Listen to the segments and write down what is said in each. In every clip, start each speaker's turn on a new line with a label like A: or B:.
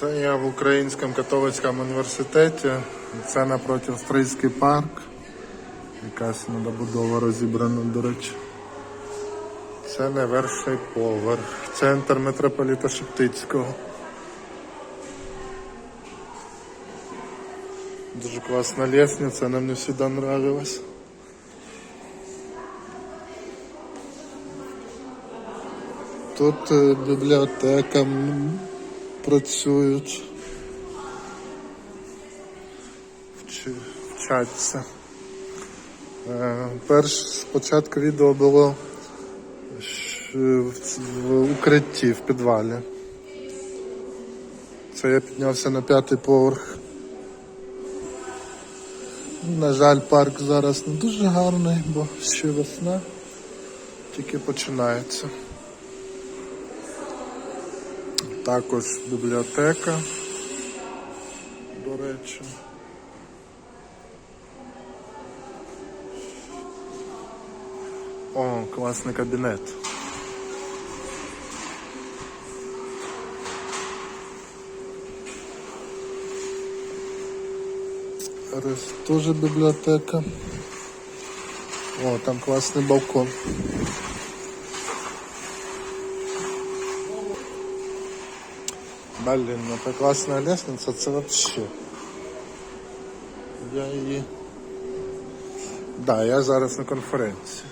A: Це я в Українському католицькому університеті. Це напроти Австрійський парк. Якась недобудова розібрана, до речі. Це не перший поверх. Центр митрополіта Шептицького. Дуже класна лестниця, она мне всегда нравилась. Тут е, бібліотека працюють. Вчаться. Е, Перш спочатку відео було в, укритті, в підвалі. Це я піднявся на п'ятий поверх. На жаль, парк зараз не дуже гарний, бо ще весна тільки починається. Також бібліотека, до речі. О, класний кабінет. Рес- Тоже бібліотека. О, там класний балкон. Блин, ну это классная лестница, це вообще. Я її. Да, я зараз на конференції.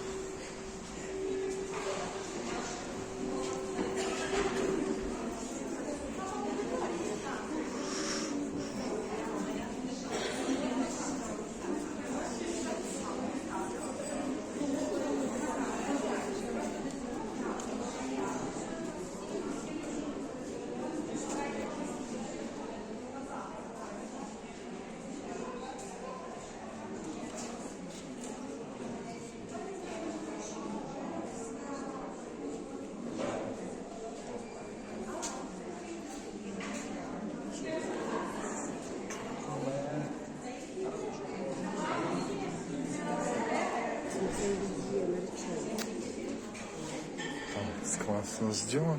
A: Там классно сделано.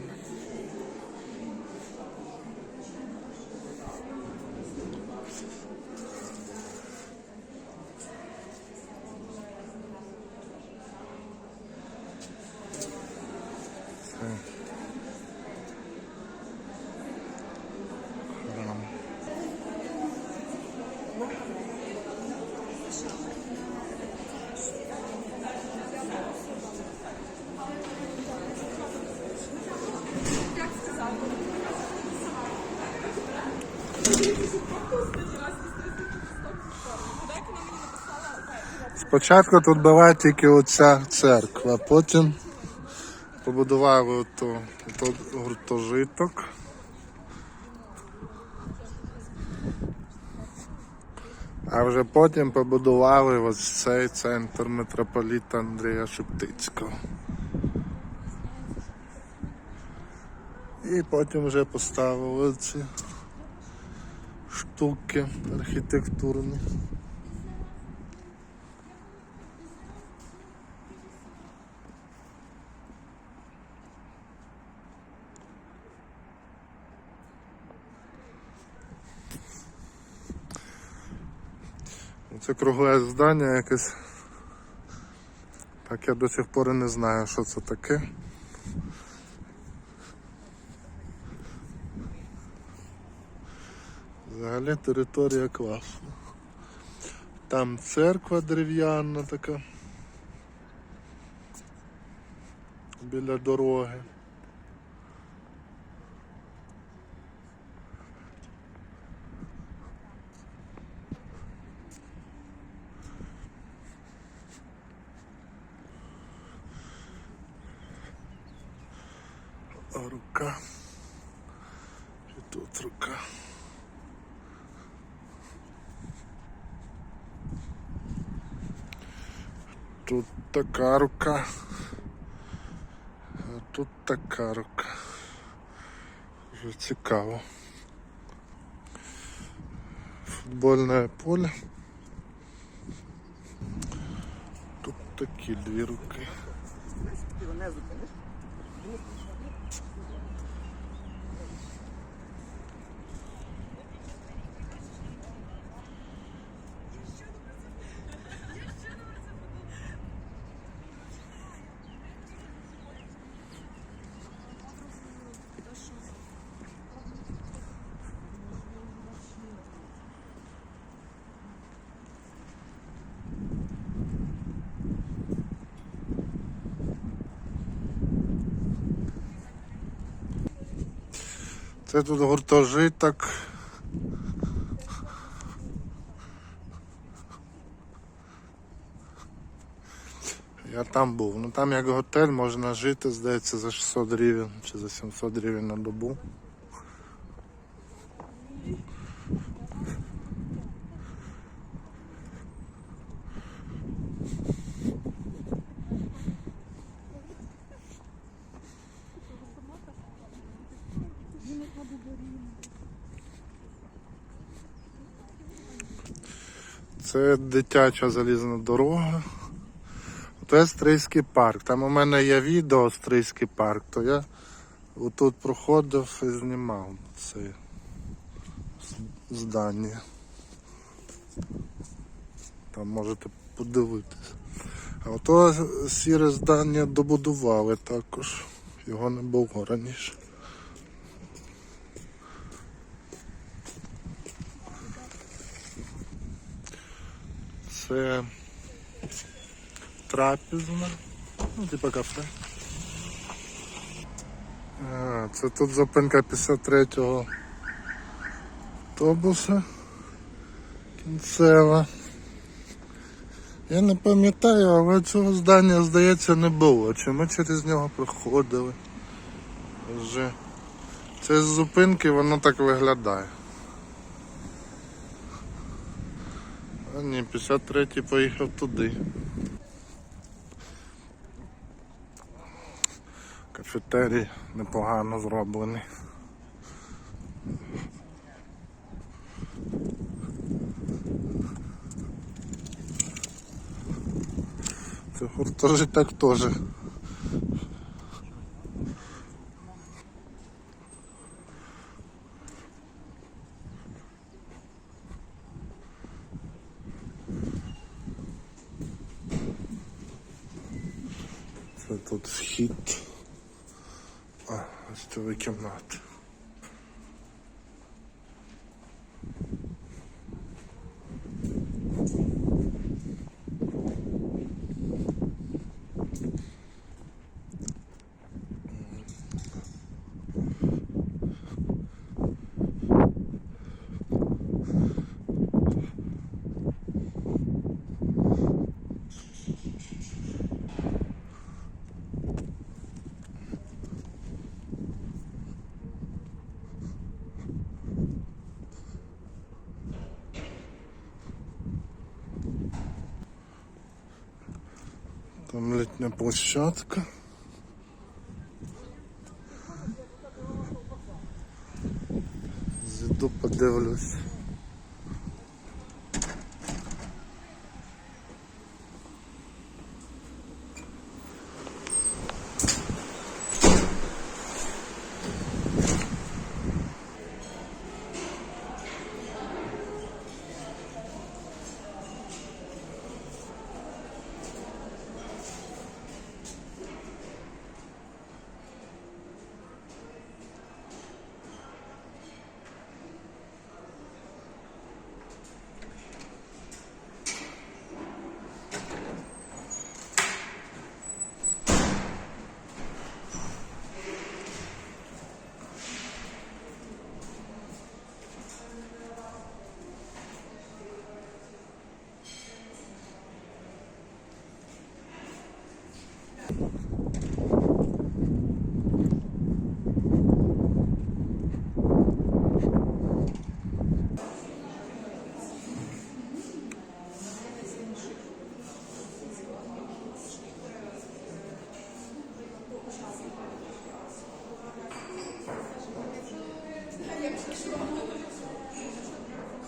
A: Це храм. Спочатку тут була тільки оця церква, потім побудували ото, ото гуртожиток. А вже потім побудували ось цей центр митрополіта Андрія Шептицького. І потім вже поставили ці штуки архітектурні. Це кругле здання якесь. Так я до сих пор не знаю, що це таке. Взагалі територія класна. Там церква дерев'яна така. Біля дороги. Рука. І тут рука. Тут така рука. А тут така рука. Вже цікаво. Футбольне поле. Тут такі дві руки. Це тут гуртожиток. Я там був. Ну там як готель можна жити, здається, за 600 гривень чи за 700 гривень на добу. Це дитяча залізна дорога. Це Стрийський парк. Там у мене є відео Стрийський парк, то я отут проходив і знімав це здання. Там можете подивитися. А ото сіре здання добудували також. Його не було раніше. Це трапезна. Ну, типа кафе. А, це тут зупинка 53-го автобуса. Кінцева. Я не пам'ятаю, але цього здання, здається, не було. Чи ми через нього проходили. Вже. Це з зупинки воно так виглядає. А ні, 53-й поїхав туди. Кафетерій непогано зроблений. Це гуртожиток теж. Це тут вхід. А, гостьові кімнати. Там літня площадка. Зайду подивлюсь.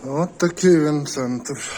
A: От такий він центр.